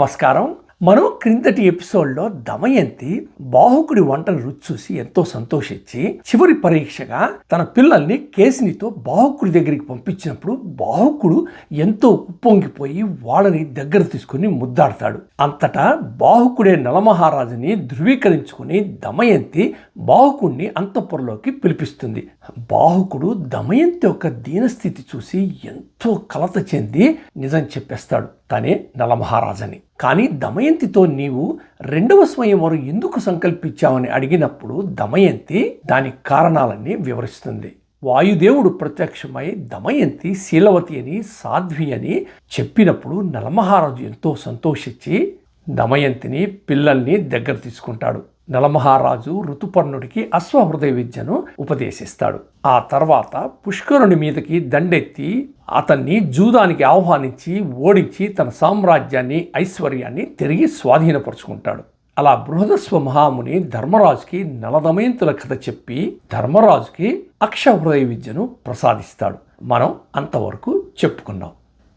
నమస్కారం. మనం క్రిందటి ఎపిసోడ్లో దమయంతి బాహుకుడి వంటను రుచి చూసి ఎంతో సంతోషించి చివరి పరీక్షగా తన పిల్లల్ని కేసినితో బాహుకుడి దగ్గరికి పంపించినప్పుడు బాహుకుడు ఎంతో ఉప్పొంగిపోయి వాళ్ళని దగ్గర తీసుకుని ముద్దాడతాడు. అంతటా బాహుకుడే నలమహారాజుని ధృవీకరించుకుని దమయంతి బాహుకుడిని అంతఃపురంలోకి పిలిపిస్తుంది. బాహుకుడు దమయంతి యొక్క దీనస్థితి చూసి ఎంతో కలత చెంది నిజం చెప్పేస్తాడు తనే నలమహారాజని. కానీ దమయంతితో నీవు రెండవ స్వయంవరం ఎందుకు సంకల్పించావని అడిగినప్పుడు దమయంతి దాని కారణాలన్నీ వివరిస్తుంది. వాయుదేవుడు ప్రత్యక్షమై దమయంతి శీలవతి అని సాధ్వి అని చెప్పినప్పుడు నలమహారాజు ఎంతో సంతోషించి దమయంతిని పిల్లల్ని దగ్గర తీసుకుంటాడు. నలమహారాజు ఋతుపర్ణుడికి అశ్వహృదయ విద్యను ఉపదేశిస్తాడు. ఆ తర్వాత పుష్కరుని మీదకి దండెత్తి అతన్ని జూదానికి ఆహ్వానించి ఓడించి తన సామ్రాజ్యాన్ని ఐశ్వర్యాన్ని తిరిగి స్వాధీనపరుచుకుంటాడు. అలా బృహదస్వ మహాముని ధర్మరాజుకి నలదమయంతుల కథ చెప్పి ధర్మరాజుకి అక్షహృదయ విద్యను ప్రసాదిస్తాడు. మనం అంతవరకు చెప్పుకున్నాం.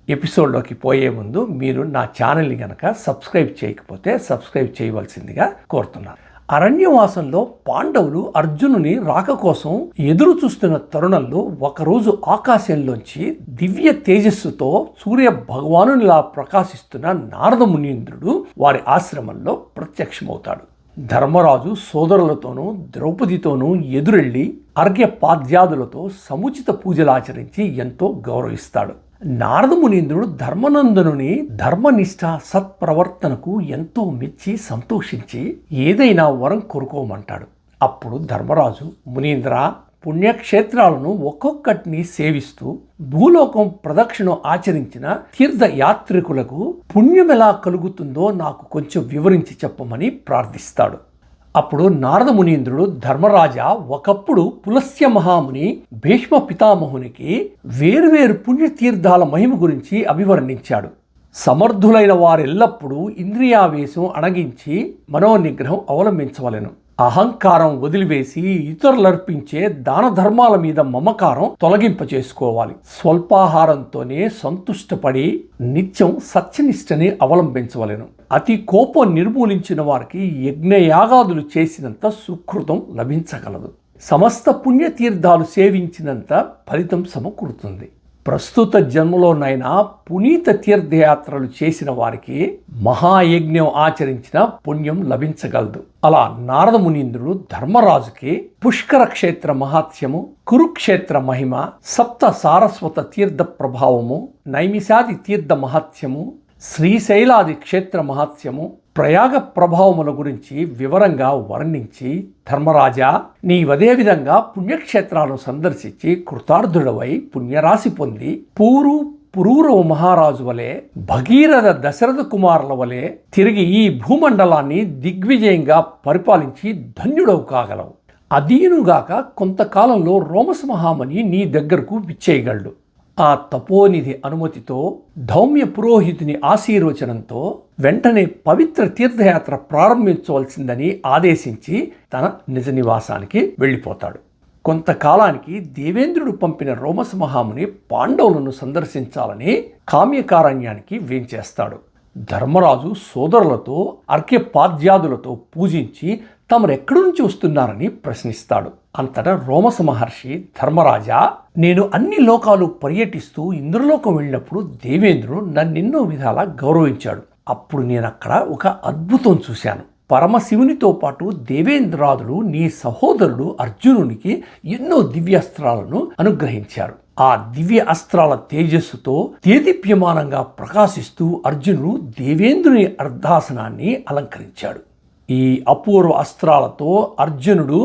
ఎపిసోడ్లోకి పోయే ముందు మీరు నా ఛానల్ని కనుక సబ్స్క్రైబ్ చేయకపోతే సబ్స్క్రైబ్ చేయవలసిందిగా కోరుతున్నాను. అరణ్యవాసంలో పాండవులు అర్జునుని రాక కోసం ఎదురు చూస్తున్న తరుణంలో ఒకరోజు ఆకాశంలోంచి దివ్య తేజస్సుతో సూర్య భగవానునిలా ప్రకాశిస్తున్న నారద మునీంద్రుడు వారి ఆశ్రమంలో ప్రత్యక్షమవుతాడు. ధర్మరాజు సోదరులతోనూ ద్రౌపదితోనూ ఎదురెళ్ళి అర్ఘ్య పాద్యాదులతో సముచిత పూజలు ఆచరించి ఎంతో గౌరవిస్తాడు. నారదమునీంద్రుడు ధర్మనందనుని ధర్మనిష్ట సత్ప్రవర్తనకు ఎంతో మెచ్చి సంతోషించి ఏదైనా వరం కోరుకోమంటాడు. అప్పుడు ధర్మరాజు మునీంద్ర పుణ్యక్షేత్రాలను ఒక్కొక్కటిని సేవిస్తూ భూలోకం ప్రదక్షిణం ఆచరించిన తీర్థయాత్రికులకు పుణ్యమెలా పుణ్యం ఎలా కలుగుతుందో నాకు కొంచెం వివరించి చెప్పమని ప్రార్థిస్తాడు. అప్పుడు నారద మునీంద్రుడు ధర్మరాజా ఒకప్పుడు పులస్య మహాముని భీష్మ పితామహునికి వేరువేరు పుణ్యతీర్థాల మహిమ గురించి అభివర్ణించాడు. సమర్థులైన వారెల్లప్పుడూ ఇంద్రియావేశం అణగించి మనోనిగ్రహం అవలంబించవలెను. అహంకారం వదిలివేసి ఇతరులర్పించే దాన ధర్మాల మీద మమకారం తొలగింప చేసుకోవాలి స్వల్పాహారంతోనే సంతుష్టపడి నిత్యం సత్యనిష్టని అవలంబించవలెను. అతి కోపం నిర్మూలించిన వారికి యజ్ఞయాగాదులు చేసినంత సుకృతం లభించగలదు. సమస్త పుణ్యతీర్థాలు సేవించినంత ఫలితం సమకూరుతుంది. ప్రస్తుత జన్మలోనైనా పునీత తీర్థయాత్రలు చేసిన వారికి మహాయజ్ఞం ఆచరించిన పుణ్యం లభించగలదు. అలా నారద మునీంద్రుడు ధర్మరాజుకి పుష్కర క్షేత్ర మహాత్స్యము కురుక్షేత్ర మహిమ సప్త సారస్వత తీర్థ ప్రభావము నైమిషాది తీర్థ మహాత్స్యము శ్రీశైలాది క్షేత్ర మహాత్స్యము ప్రయాగ ప్రభావముల గురించి వివరంగా వర్ణించి ధర్మరాజా నీవదే విధంగా పుణ్యక్షేత్రాలను సందర్శించి కృతార్థుడవై పుణ్యరాశి పొంది పూరు పురూరవ మహారాజు వలె భగీరథ దశరథ కుమారుల వలె తిరిగి ఈ భూమండలాన్ని దిగ్విజయంగా పరిపాలించి ధన్యుడవు కాగలవు. అదీనుగాక కొంతకాలంలో రోమస్ మహామని నీ దగ్గరకు విచ్చేయగలడు. ఆ తపోనిధి అనుమతితో ధౌమ్య పురోహితుని ఆశీర్వచనంతో వెంటనే పవిత్ర తీర్థయాత్ర ప్రారంభించవలసిందని ఆదేశించి తన నిజ నివాసానికి వెళ్ళిపోతాడు. కొంతకాలానికి దేవేంద్రుడు పంపిన రోమస్ మహాముని పాండవులను సందర్శించాలని కామ్యకారణ్యానికి వేంచేస్తాడు. ధర్మరాజు సోదరులతో అర్ఘ్యపాద్యాదులతో పూజించి తమరెక్కడి నుంచి వస్తున్నారని ప్రశ్నిస్తాడు. అంతటా రోమస మహర్షి ధర్మరాజా నేను అన్ని లోకాలు పర్యటిస్తూ ఇంద్రలోకం వెళ్ళినప్పుడు దేవేంద్రుడు నన్నెన్నో విధాలా గౌరవించాడు. అప్పుడు నేను అక్కడ ఒక అద్భుతం చూశాను. పరమశివునితో పాటు దేవేంద్రాదుడు నీ సహోదరుడు అర్జునునికి ఎన్నో దివ్యాస్త్రాలను అనుగ్రహించారు. ఆ దివ్య అస్త్రాల తేజస్సుతో తేదీప్యమానంగా ప్రకాశిస్తూ అర్జునుడు దేవేంద్రుని అర్ధాసనాన్ని అలంకరించాడు. ఈ అపూర్వ అస్త్రాలతో అర్జునుడు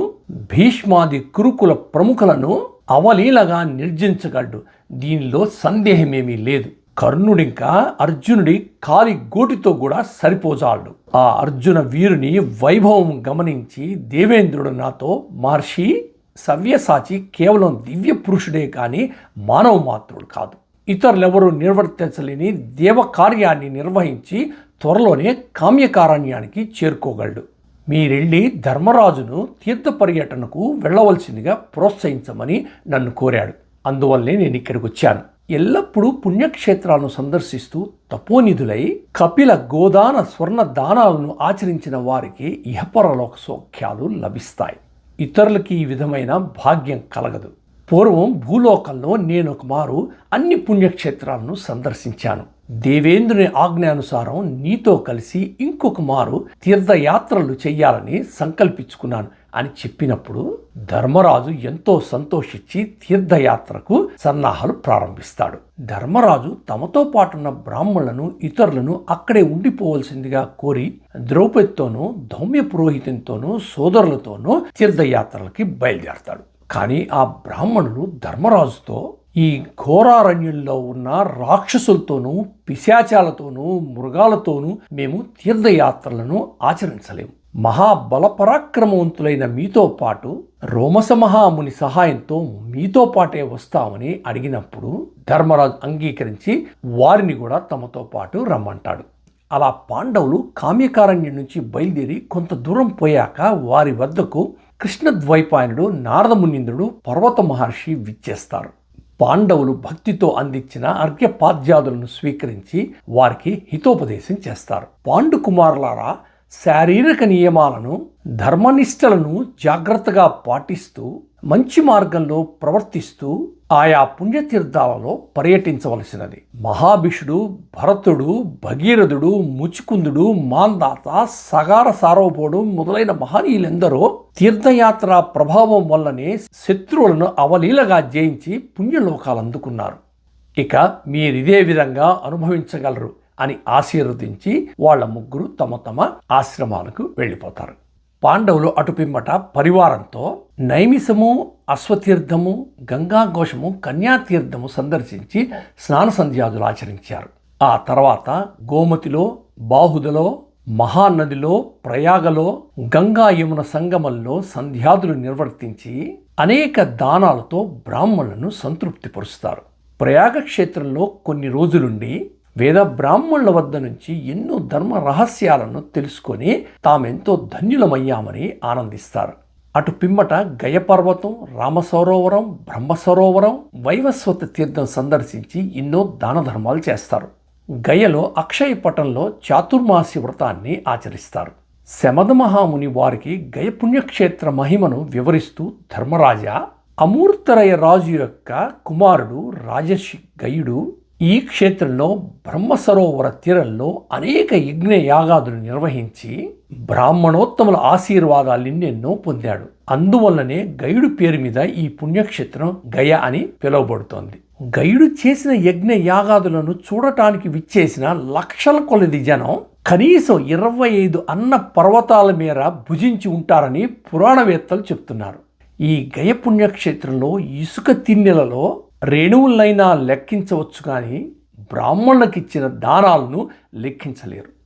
భీష్మాది కురుకుల ప్రముఖులను అవలీలగా నిర్జించగలడు. దీనిలో సందేహమేమీ లేదు. కర్ణుడింకా అర్జునుడి కాలి గోటితో కూడా సరిపోజాలడు. ఆ అర్జున వీరుని వైభవం గమనించి దేవేంద్రుడు నాతో మహర్షి సవ్యసాచి కేవలం దివ్య పురుషుడే కానీ మానవ మాత్రుడు కాదు. ఇతరులెవరూ నిర్వర్తించలేని దేవ కార్యాన్ని నిర్వహించి త్వరలోనే కామ్యకారణ్యానికి చేరుకోగలడు. మీరెళ్ళి ధర్మరాజును తీర్థ పర్యటనకు వెళ్ళవలసిందిగా ప్రోత్సహించమని నన్ను కోరాడు. అందువల్లే నేను ఇక్కడికి వచ్చాను. ఎల్లప్పుడూ పుణ్యక్షేత్రాలను సందర్శిస్తూ తపోనిధులై కపిల గోదాన స్వర్ణ దానాలను ఆచరించిన వారికి ఇహపరలోక సౌఖ్యాలు లభిస్తాయి. ఇతరులకి ఈ విధమైన భాగ్యం కలగదు. పూర్వం భూలోకంలో నేను ఒక మారు అన్ని పుణ్యక్షేత్రాలను సందర్శించాను. దేవేంద్రుని ఆజ్ఞానుసారం నీతో కలిసి ఇంకొక మారు తీర్థయాత్రలు చెయ్యాలని సంకల్పించుకున్నాను అని చెప్పినప్పుడు ధర్మరాజు ఎంతో సంతోషించి తీర్థయాత్రకు సన్నాహాలు ప్రారంభిస్తాడు. ధర్మరాజు తమతో పాటున్న బ్రాహ్మణులను ఇతరులను అక్కడే ఉండిపోవలసిందిగా కోరి ద్రౌపదితోనూ ధౌమ్య పురోహితునితోనూ సోదరులతోనూ తీర్థయాత్రలకి బయలుదేరతాడు. కానీ ఆ బ్రాహ్మణులు ధర్మరాజుతో ఈ ఘోరారణ్యంలో ఉన్న రాక్షసులతోనూ పిశాచాలతోనూ మృగాలతోనూ మేము తీర్థయాత్రలను ఆచరించలేము. మహాబలపరాక్రమవంతులైన మీతో పాటు రోమస మహాముని సహాయంతో మీతో పాటే వస్తామని అడిగినప్పుడు ధర్మరాజు అంగీకరించి వారిని కూడా తమతో పాటు రమ్మంటాడు. అలా పాండవులు కామ్యకారణ్యం నుంచి బయలుదేరి కొంత దూరం పోయాక వారి వద్దకు కృష్ణద్వైపాయనుడు నారదమునింద్రుడు పర్వత మహర్షి విచ్చేస్తారు. పాండవులు భక్తితో అందించిన అర్ఘ్యపాద్యాదులను స్వీకరించి వారికి హితోపదేశం చేస్తారు. పాండు కుమారులారా శారీరక నియమాలను ధర్మనిష్టలను జాగ్రత్తగా పాటిస్తూ మంచి మార్గంలో ప్రవర్తిస్తూ ఆయా పుణ్యతీర్థాలలో పర్యటించవలసినది. మహాభిషుడు భరతుడు భగీరథుడు ముచుకుందుడు మాందాత సగార సార్వభౌడు మొదలైన మహనీయులెందరో తీర్థయాత్ర ప్రభావం వల్లనే శత్రువులను అవలీలగా జయించి పుణ్యలోకాలు అందుకున్నారు ఇక మీరిదే విధంగా అనుభవించగలరు. అని ఆశీర్వదించి వాళ్ళ ముగ్గురు తమ తమ ఆశ్రమాలకు వెళ్ళిపోతారు. పాండవులు అటుపిమ్మట పరివారంతో నైమిషము అశ్వతీర్థము గంగాఘోషము కన్యాతీర్థము సందర్శించి స్నాన సంధ్యాదులు ఆచరించారు. ఆ తర్వాత గోమతిలో బాహుదలో మహానదిలో ప్రయాగలో గంగా యమున సంగమంలో సంధ్యాదులు నిర్వర్తించి అనేక దానాలతో బ్రాహ్మణులను సంతృప్తిపరుస్తారు. ప్రయాగ క్షేత్రంలో కొన్ని రోజులుండి వేద బ్రాహ్మణుల వద్ద నుంచి ఎన్నో ధర్మ రహస్యాలను తెలుసుకొని తామెంతో ధన్యులమయ్యామని ఆనందిస్తారు. అటు పిమ్మట గయపర్వతం రామసరోవరం బ్రహ్మసరోవరం వైవస్వత తీర్థం సందర్శించి ఎన్నో దాన ధర్మాలు చేస్తారు. గయలో అక్షయ పటంలో చాతుర్మాసి వ్రతాన్ని ఆచరిస్తారు. శమద మహాముని వారికి గయ పుణ్యక్షేత్ర మహిమను వివరిస్తూ ధర్మరాజా అమూర్తరయ రాజు యొక్క కుమారుడు రాజర్షి గయుడు ఈ క్షేత్రంలో బ్రహ్మ సరోవర తీరంలో అనేక యజ్ఞ యాగాదులు నిర్వహించి బ్రాహ్మణోత్తముల ఆశీర్వాదాలన్నెన్నో పొందాడు. అందువల్లనే గయుడు పేరు మీద ఈ పుణ్యక్షేత్రం గయ అని పిలువబడుతోంది. గయుడు చేసిన యజ్ఞ యాగాదులను చూడటానికి విచ్చేసిన లక్షల కొలది జనం కనీసం ఇరవై ఐదు అన్న పర్వతాల మేర భుజించి ఉంటారని పురాణవేత్తలు చెప్తున్నారు. ఈ గయ పుణ్యక్షేత్రంలో ఇసుక తిన్నెలలో రేణువులైనా లెక్కించవచ్చు కానీ బ్రాహ్మణులకిచ్చిన దానాలను లెక్కించలేరు.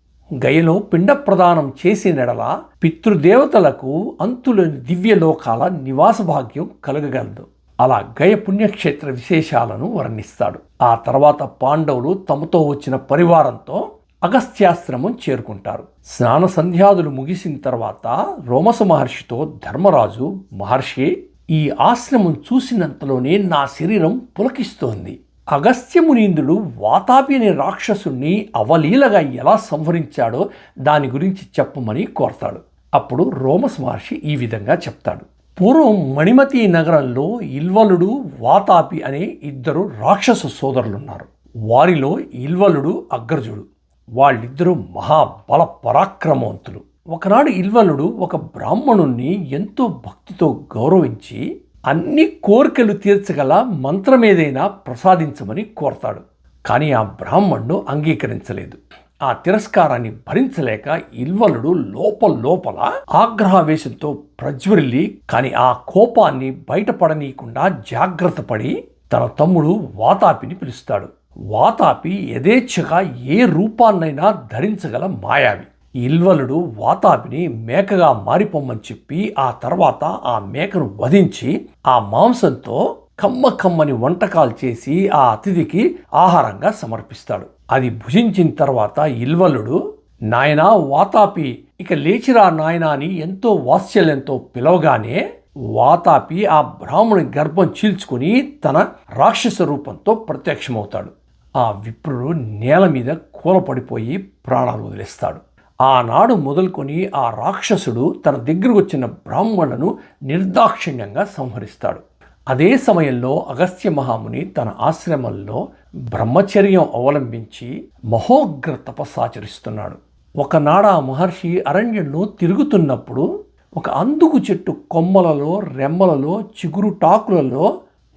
గయలో పిండ ప్రదానం చేసినడల పితృదేవతలకు అంతులేని దివ్యలోకాల నివాస భాగ్యం కలగగలదు. అలా గయ పుణ్యక్షేత్ర విశేషాలను వర్ణిస్తాడు. ఆ తర్వాత పాండవులు తమతో వచ్చిన పరివారంతో అగస్త్యాశ్రమం చేరుకుంటారు. స్నాన సంధ్యాదులు ముగిసిన తర్వాత రోమస మహర్షితో ధర్మరాజు మహర్షి ఈ ఆశ్రమం చూసినంతలోనే నా శరీరం పులకిస్తోంది. అగస్త్యమునీంద్రుడు వాతాపి అనే రాక్షసుణ్ణి అవలీలగా ఎలా సంహరించాడో దాని గురించి చెప్పమని కోరతాడు. అప్పుడు రోమస్ మహర్షి ఈ విధంగా చెప్తాడు. పూర్వం మణిమతి నగరంలో ఇల్వలుడు వాతాపి అనే ఇద్దరు రాక్షస సోదరులున్నారు. వారిలో ఇల్వలుడు అగ్రజుడు. వాళ్ళిద్దరూ మహాబల పరాక్రమవంతులు. ఒకనాడు ఇల్వలుడు ఒక బ్రాహ్మణుణ్ణి ఎంతో భక్తితో గౌరవించి అన్ని కోరికలు తీర్చగల మంత్రమేదైనా ప్రసాదించమని కోరతాడు. కానీ ఆ బ్రాహ్మణుడు అంగీకరించలేదు. ఆ తిరస్కారాన్ని భరించలేక ఇల్వలుడు లోపల లోపల ఆగ్రహావేశంతో ప్రజ్వరిల్లి కానీ ఆ కోపాన్ని బయటపడనీయకుండా జాగ్రత్త పడి తన తమ్ముడు వాతాపిని పిలుస్తాడు. వాతాపి యథేచ్ఛగా ఏ రూపాన్నైనా ధరించగల మాయావి. ఇల్వలుడు వాతాపిని మేకగా మారిపోమ్మని చెప్పి ఆ తర్వాత ఆ మేకను వధించి ఆ మాంసంతో కమ్మ కమ్మని వంటకాలు చేసి ఆ అతిథికి ఆహారంగా సమర్పిస్తాడు. అది భుజించిన తర్వాత ఇల్వలుడు నాయనా వాతాపి ఇక లేచిరా నాయనా అని ఎంతో వాత్సల్యంతో పిలవగానే వాతాపి ఆ బ్రాహ్మణి గర్భం చీల్చుకొని తన రాక్షస రూపంతో ప్రత్యక్షమవుతాడు. ఆ విప్రుడు నేల మీద కూలపడిపోయి ప్రాణాలు వదిలేస్తాడు. ఆనాడు మొదలుకొని ఆ రాక్షసుడు తన దగ్గరకు వచ్చిన బ్రాహ్మణులను నిర్దాక్షిణ్యంగా సంహరిస్తాడు. అదే సమయంలో అగస్త్య మహాముని తన ఆశ్రమంలో బ్రహ్మచర్యం అవలంబించి మహోగ్ర తపస్సాచరిస్తున్నాడు. ఒకనాడ ఆ మహర్షి అరణ్యంలో తిరుగుతున్నప్పుడు ఒక అందుకు చెట్టు కొమ్మలలో రెమ్మలలో చిగురు టాకులలో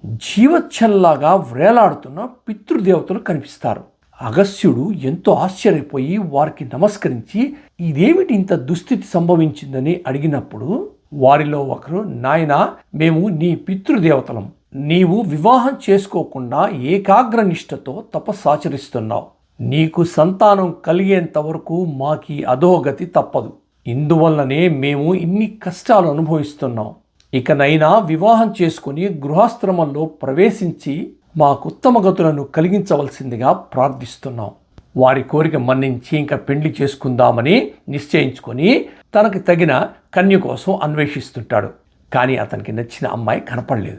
జీవచ్చల్లాగా వ్రేలాడుతున్న పితృదేవతలు కనిపిస్తారు. అగస్త్యుడు ఎంతో ఆశ్చర్యపోయి వారికి నమస్కరించి ఇదేమిటి ఇంత దుస్థితి సంభవించిందని అడిగినప్పుడు వారిలో ఒకరు నాయన మేము నీ పితృదేవతలం. నీవు వివాహం చేసుకోకుండా ఏకాగ్ర నిష్ఠతో తపస్సాచరిస్తున్నావు. నీకు సంతానం కలిగేంత వరకు మాకి అధోగతి తప్పదు. ఇందువల్లనే మేము ఇన్ని కష్టాలు అనుభవిస్తున్నాం. ఇకనైనా వివాహం చేసుకుని గృహాశ్రమంలో ప్రవేశించి మాకుత్తమ గతులను కలిగించవలసిందిగా ప్రార్థిస్తున్నాం. వారి కోరిక మన్నించి ఇంకా పెళ్ళి చేసుకుందామని నిశ్చయించుకొని తనకు తగిన కన్య కోసం అన్వేషిస్తుంటాడు. కానీ అతనికి నచ్చిన అమ్మాయి కనపడలేదు.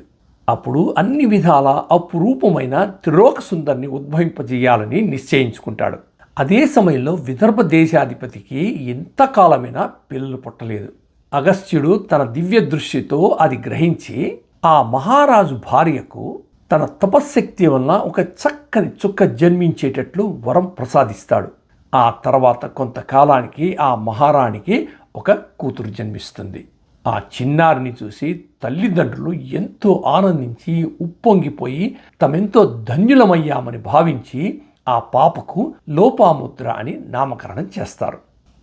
అప్పుడు అన్ని విధాల అపురూపమైన త్రిలోక సుందరిని ఉద్భవింపజేయాలని నిశ్చయించుకుంటాడు. అదే సమయంలో విదర్భ దేశాధిపతికి ఎంతకాలమైనా పిల్లలు పుట్టలేదు. అగస్త్యుడు తన దివ్య దృష్టితో అది గ్రహించి ఆ మహారాజు భార్యకు తన తపశ్శక్తి వలన ఒక చక్కని చుక్క జన్మించేటట్లు వరం ప్రసాదిస్తాడు. ఆ తర్వాత కొంతకాలానికి ఆ మహారాణికి ఒక కూతురు జన్మిస్తుంది. ఆ చిన్నారిని చూసి తల్లిదండ్రులు ఎంతో ఆనందించి ఉప్పొంగిపోయి తమెంతో ధన్యులమయ్యామని భావించి ఆ పాపకు లోపాముద్ర అని నామకరణం చేస్తారు.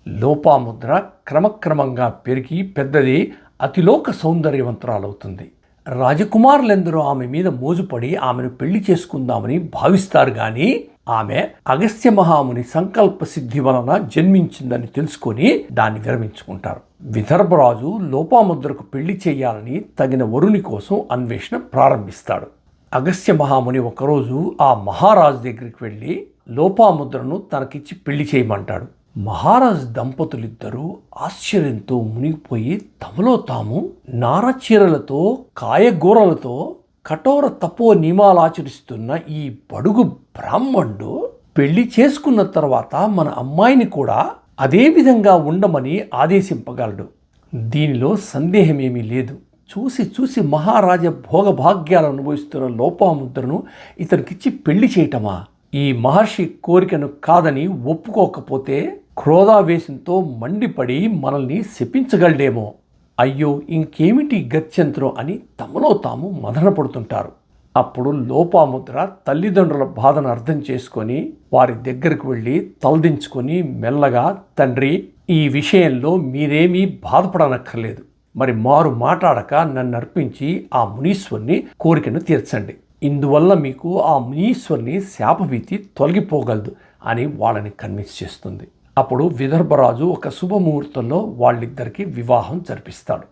లోపాముద్ర క్రమక్రమంగా పెరిగి పెద్దది అతిలోక సౌందర్యవంతురాలవుతుంది. రాజకుమారులెందరూ ఆమె మీద మోజుపడి ఆమెను పెళ్ళి చేసుకుందామని భావిస్తారు కానీ ఆమె అగస్త్య మహాముని సంకల్ప సిద్ధి వలన జన్మించిందని తెలుసుకొని దాన్ని విరమించుకుంటారు. విదర్భరాజు లోపాముద్రకు పెళ్ళి చేయాలని తగిన వరుని కోసం అన్వేషణ ప్రారంభిస్తాడు. అగస్త్య మహాముని ఒకరోజు ఆ మహారాజు దగ్గరికి వెళ్ళి లోపాముద్రను తనకిచ్చి పెళ్ళి చేయమంటాడు. మహారాజ్ దంపతులిద్దరూ ఆశ్చర్యంతో మునిగిపోయి తమలో తాము నారచీరలతో కాయగూరలతో కఠోర తపో నియమాలాచరిస్తున్న ఈ బడుగు బ్రాహ్మణుడు పెళ్ళి చేసుకున్న తర్వాత మన అమ్మాయిని కూడా అదే విధంగా ఉండమని ఆదేశింపగలడు. దీనిలో సందేహమేమీ లేదు. చూసి చూసి మహారాజ భోగభాగ్యాలు అనుభవిస్తున్న లోపాముద్రను ఇతనికిచ్చి పెళ్ళి చేయటమా? ఈ మహర్షి కోరికను కాదని ఒప్పుకోకపోతే క్రోధావేశంతో మండిపడి మనల్ని శపించగలడేమో. అయ్యో ఇంకేమిటి గత్యంతరం అని తమలో తాము మదనపడుతుంటారు అప్పుడు లోపాముద్ర తల్లిదండ్రుల బాధను అర్థం చేసుకొని వారి దగ్గరకు వెళ్ళి తలదించుకొని మెల్లగా తండ్రి ఈ విషయంలో మీరేమీ బాధపడనక్కర్లేదు. మరి మారు మాట్లాడక నన్ను అర్పించి ఆ మునీశ్వరుని కోరికను తీర్చండి. ఇందువల్ల మీకు ఆ మునీశ్వరుని శాపభీతి తొలగిపోగలదు అని వాళ్ళని కన్విన్స్ చేస్తుంది. అప్పుడు విదర్భరాజు ఒక శుభముహూర్తంలో వాళ్ళిద్దరికి వివాహం జరిపిస్తాడు.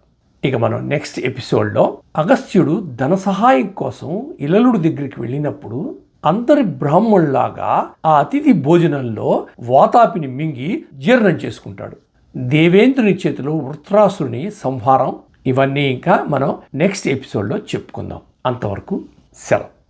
ఇక మనం నెక్స్ట్ ఎపిసోడ్లో అగస్త్యుడు ధన సహాయం కోసం ఇలలుడి దగ్గరికి వెళ్ళినప్పుడు అందరి బ్రాహ్మణులాగా ఆ అతిథి భోజనంలో వాతాపిని మింగి జీర్ణం చేసుకుంటాడు. దేవేంద్రుని చేతిలో వృత్రాసుని సంహారం. ఇవన్నీ ఇంకా మనం నెక్స్ట్ ఎపిసోడ్లో చెప్పుకుందాం. అంతవరకు సెలవు.